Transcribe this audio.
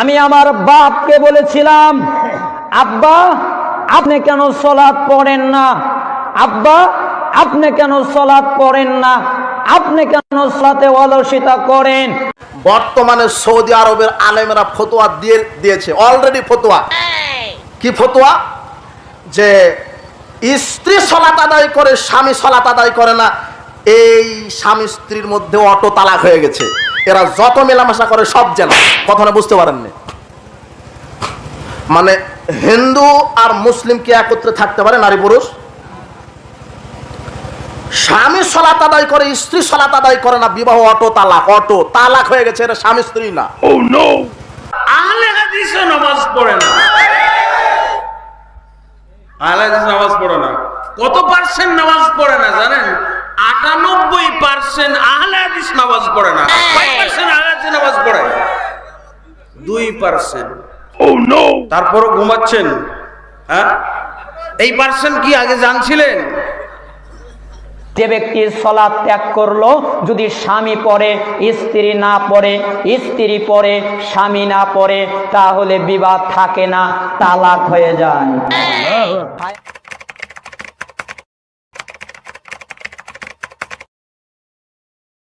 আমি আমার বাপকে বলেছিলাম, আব্বা, আপনি কেন সলাৎ পড়েন না? আব্বা, আপনি কেন সলাৎ পড়েন না? আপনি কেন সলাতে অলসিতা করেন? বর্তমানে সৌদি আরবের আলেমেরা ফতোয়া দিয়ে, দিয়েছে, অলরেডি ফতোয়া। কি ফতোয়া? যে স্ত্রী সলাত আদায় করে, স্বামী সলাত আদায় করে না, এই স্বামী স্ত্রীর মধ্যে অটো তালাক হয়ে গেছে। এরা যত মেলামেশা করে সব যেন কথাটা বুঝতে পারেননি? মানে হিন্দু আর মুসলিম কি একত্রে থাকতে পারে নারী পুরুষ? স্বামী সলাত আদায় করে স্ত্রী সলাত আদায় করে না বিবাহ অটো তালাক অটো তালাক হয়ে গেছে এটা স্বামী স্ত্রী না। আহলে হাদিসে নামাজ পড়ে না। আহলে হাদিস নামাজ পড়ে না। কত পার্সেন্ট নামাজ পড়ে না জানেন? আটানব্বই পার্সেন্ট আহলে হাদিস নামাজ পড়ে না কয় পার্সেন্ট আহলে হাদিস নামাজ পড়ে দুই পার্সেন্ট তারপরও ঘুমাচ্ছেন? হ্যাঁ? এই পার্সেন্ট কি আগে জানছিলেন? যে ব্যক্তি সলাৎ ত্যাগ করল যদি স্বামী পড়ে স্ত্রী না পড়ে স্ত্রী পরে স্বামী না পড়ে তাহলে বিবাদ থাকে না তালাক হয়ে যায়।